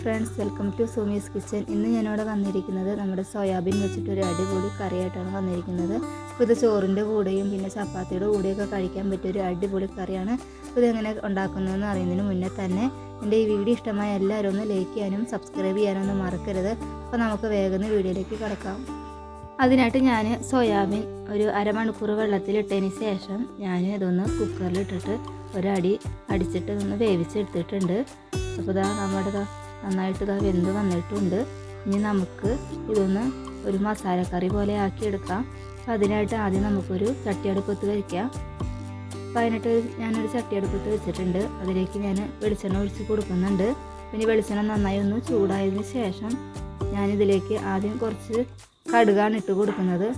Friends welcome to Somi's kitchen ഇന്ന് ഞാനിവിടെ വന്നിരിക്കുന്നത് നമ്മുടെ സോയാബീൻ വെച്ചിട്ട് ഒരു അടിപൊളി കറിയായിട്ടാണ് വന്നിരിക്കുന്നത്. അപ്പോൾ ഇത് ചോറിന്റെ കൂടെയും പിന്നെ ചപ്പാത്തിയുടെ കൂടെയൊക്കെ കഴിക്കാൻ പറ്റിയ ഒരു അടിപൊളി കറിയാണ്. അപ്പോൾ ഇതെങ്ങനെ ഉണ്ടാക്കുന്നതെന്ന് അറിയുന്നതിന് മുന്നേ തന്നെ എന്റെ ഈ വീഡിയോ ഇഷ്ടമായ എല്ലാവരും ഒന്ന് ലൈക്ക് ചെയ്യാനും സബ്സ്ക്രൈബ് ചെയ്യാനും ഒന്നും മറക്കരുത്. അപ്പോൾ നമുക്ക് വേഗം വീഡിയോയിലേക്ക് കിടക്കാം. അതിനായിട്ട് ഞാൻ സോയാബീൻ ഒരു അരമണിക്കൂർ വെള്ളത്തിലിട്ടതിന് ശേഷം ഞാൻ ഇതൊന്ന് കുക്കറിലിട്ടിട്ട് ഒരടി അടിച്ചിട്ട് ഒന്ന് വേവിച്ചെടുത്തിട്ടുണ്ട്. അപ്പോൾ ഇതാ നമ്മുടെ നന്നായിട്ട് ഇതാ വെന്ത് വന്നിട്ടുണ്ട്. ഇനി നമുക്ക് ഇതൊന്ന് ഒരു മസാലക്കറി പോലെ ആക്കി എടുക്കാം അപ്പോൾ അതിനായിട്ട് ആദ്യം നമുക്കൊരു ചട്ടിയടുപ്പത്ത് വയ്ക്കാം അപ്പോൾ അതിനായിട്ട് ഞാനൊരു ചട്ടിയടുപ്പത്ത് വെച്ചിട്ടുണ്ട്. അതിലേക്ക് ഞാൻ വെളിച്ചെണ്ണ ഒഴിച്ച് കൊടുക്കുന്നുണ്ട്. പിന്നെ വെളിച്ചെണ്ണ നന്നായി ഒന്ന് ചൂടായതിന് ശേഷം ഞാനിതിലേക്ക് ആദ്യം കുറച്ച് കടുകാണ് ഇട്ട് കൊടുക്കുന്നത്.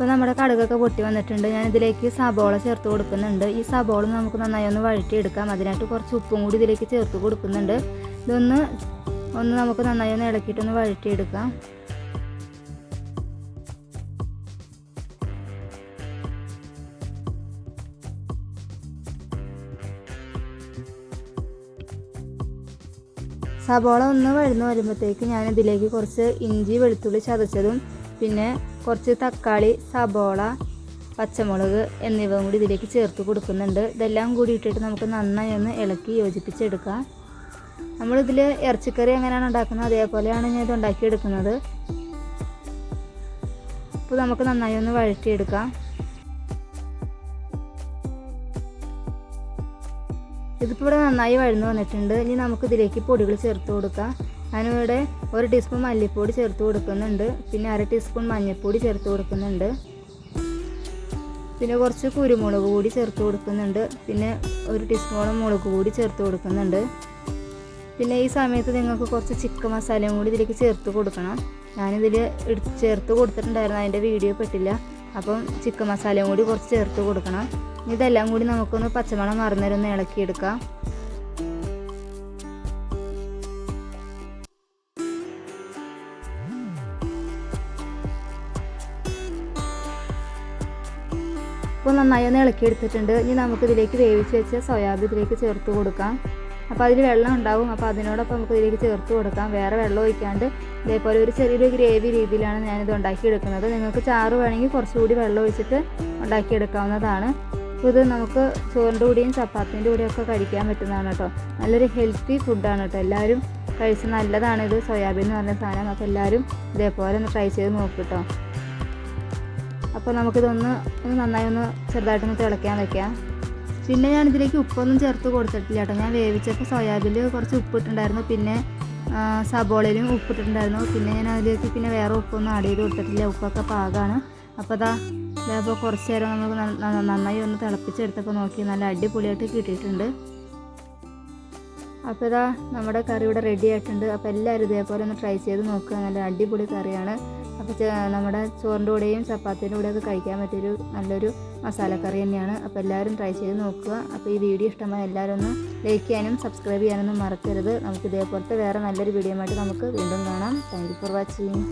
ഇപ്പോൾ നമ്മുടെ കടുകൊക്കെ പൊട്ടി വന്നിട്ടുണ്ട്. ഞാൻ ഇതിലേക്ക് സബോള ചേർത്ത് കൊടുക്കുന്നുണ്ട്. ഈ സബോള നമുക്ക് നന്നായി ഒന്ന് വഴറ്റിയെടുക്കാം. അതിനായിട്ട് കുറച്ച് ഉപ്പും കൂടി ഇതിലേക്ക് ചേർത്ത് കൊടുക്കുന്നുണ്ട്. ഇതൊന്ന് ഒന്ന് നമുക്ക് നന്നായി ഒന്ന് ഇളക്കിയിട്ടൊന്ന് വഴറ്റിയെടുക്കാം. സബോള ഒന്ന് വഴുന്ന് വരുമ്പോഴത്തേക്ക് ഞാൻ ഇതിലേക്ക് കുറച്ച് ഇഞ്ചി വെളുത്തുള്ളി ചതച്ചതും പിന്നെ കുറച്ച് തക്കാളി സബോള പച്ചമുളക് എന്നിവ കൂടി ഇതിലേക്ക് ചേർത്ത് കൊടുക്കുന്നുണ്ട്. ഇതെല്ലാം കൂടി ഇട്ടിട്ട് നമുക്ക് നന്നായി ഒന്ന് ഇളക്കി യോജിപ്പിച്ചെടുക്കാം. നമ്മളിതിൽ ഇറച്ചിക്കറി എങ്ങനെയാണ് ഉണ്ടാക്കുന്നത്? അതേപോലെയാണ് ഞാൻ ഇത് ഉണ്ടാക്കിയെടുക്കുന്നത്. അപ്പോൾ നമുക്ക് നന്നായി ഒന്ന് വഴറ്റിയെടുക്കാം. ഇതിപ്പോൾ ഇവിടെ നന്നായി വഴന്നു വന്നിട്ടുണ്ട്. ഇനി നമുക്ക് ഇതിലേക്ക് പൊടികൾ ചേർത്ത് കൊടുക്കാം. ഞാനിവിടെ ഒരു ടീസ്പൂൺ മല്ലിപ്പൊടി ചേർത്ത് കൊടുക്കുന്നുണ്ട്. പിന്നെ അര ടീസ്പൂൺ മഞ്ഞൾപ്പൊടി ചേർത്ത് കൊടുക്കുന്നുണ്ട്. പിന്നെ കുറച്ച് കുരുമുളക് കൂടി ചേർത്ത് കൊടുക്കുന്നുണ്ട്. പിന്നെ ഒരു ടീസ്പൂൺ മുളക് കൂടി ചേർത്ത് കൊടുക്കുന്നുണ്ട്. പിന്നെ ഈ സമയത്ത് നിങ്ങൾക്ക് കുറച്ച് ചിക്കൻ മസാലയും കൂടി ഇതിലേക്ക് ചേർത്ത് കൊടുക്കണം. ഞാനിതിൽ ചേർത്ത് കൊടുത്തിട്ടുണ്ടായിരുന്നു അതിന്റെ വീഡിയോ പെട്ടില്ല. അപ്പം ചിക്കൻ മസാലയും കൂടി കുറച്ച് ചേർത്ത് കൊടുക്കണം. ഇതെല്ലാം കൂടി നമുക്കൊന്ന് പച്ചമണം മറന്നേരൊന്ന് ഇളക്കിയെടുക്കാം. ഇപ്പോൾ നന്നായി ഒന്ന് ഇളക്കി എടുത്തിട്ടുണ്ട് ഇനി നമുക്ക് ഇതിലേക്ക് വേവിച്ച് വെച്ച സോയാബീൻ ഇതിലേക്ക് ചേർത്ത് കൊടുക്കാം. അപ്പോൾ അതിൽ വെള്ളം ഉണ്ടാവും. അപ്പോൾ അതിനോടൊപ്പം നമുക്ക് ഇതിലേക്ക് ചേർത്ത് കൊടുക്കാം. വേറെ വെള്ളം ഒഴിക്കാണ്ട് ഇതേപോലെ ഒരു ചെറിയൊരു ഗ്രേവി രീതിയിലാണ് ഞാനിത് ഉണ്ടാക്കിയെടുക്കുന്നത്. നിങ്ങൾക്ക് ചാറ് വേണമെങ്കിൽ കുറച്ചുകൂടി വെള്ളം ഒഴിച്ചിട്ട് ഉണ്ടാക്കിയെടുക്കാവുന്നതാണ്. അപ്പോൾ ഇത് നമുക്ക് ചോറിന്റെ കൂടിയും ചപ്പാത്തിന്റെ കൂടിയും ഒക്കെ കഴിക്കാൻ പറ്റുന്നതാണ് കേട്ടോ. നല്ലൊരു ഹെൽത്തി ഫുഡാണ് കേട്ടോ. എല്ലാവരും കഴിച്ച് നല്ലതാണ് ഇത്. സോയാബീൻ എന്ന് പറഞ്ഞ സാധനം. അപ്പോൾ എല്ലാവരും ഇതേപോലെ ഒന്ന് ട്രൈ ചെയ്ത് നോക്കിട്ടോ അപ്പോൾ നമുക്കിതൊന്ന് ഒന്ന് നന്നായി ഒന്ന് ചെറുതായിട്ടൊന്ന് തിളയ്ക്കാൻ വെക്കാം. പിന്നെ ഞാൻ ഇതിലേക്ക് ഉപ്പൊന്നും ചേർത്ത് കൊടുത്തിട്ടില്ല കേട്ടോ. ഞാൻ വേവിച്ചപ്പോൾ സോയാബീനിൽ കുറച്ച് ഉപ്പിട്ടുണ്ടായിരുന്നു പിന്നെ സബോളയിലും ഉപ്പിട്ടിട്ടുണ്ടായിരുന്നു. പിന്നെ ഞാൻ അതിലേക്ക് പിന്നെ വേറെ ഉപ്പൊന്നും ആഡ് ചെയ്ത് കൊടുത്തിട്ടില്ല. ഉപ്പൊക്കെ പാകമാണ് അപ്പോൾ അതാ ഇതേപോലെ കുറച്ച് നേരം നമുക്ക് നന്നായി ഒന്ന് തിളപ്പിച്ചെടുത്തപ്പോൾ നോക്കി നല്ല അടിപൊളിയായിട്ട് കിട്ടിയിട്ടുണ്ട്. അപ്പോൾ ഇതാ നമ്മുടെ കറി ഇവിടെ റെഡി ആയിട്ടുണ്ട്. അപ്പോൾ എല്ലാവരും ഇതേപോലെ ഒന്ന് ട്രൈ ചെയ്ത് നോക്കുക. നല്ല അടിപൊളി കറിയാണ്. അപ്പോൾ നമ്മുടെ ചോറിന്റെ കൂടെയും ചപ്പാത്തിന്റെ കൂടെയൊക്കെ കഴിക്കാൻ പറ്റിയൊരു നല്ലൊരു മസാലക്കറി തന്നെയാണ്. അപ്പോൾ എല്ലാവരും ട്രൈ ചെയ്ത് നോക്കുക. അപ്പോൾ ഈ വീഡിയോ ഇഷ്ടമായ എല്ലാവരും ഒന്ന് ലൈക്ക് ചെയ്യാനും സബ്സ്ക്രൈബ് ചെയ്യാനൊന്നും മറക്കരുത്. നമുക്ക് ഇതേപോലത്തെ വേറെ നല്ലൊരു വീഡിയോ ആയിട്ട് നമുക്ക് വീണ്ടും കാണാം. Thank for watching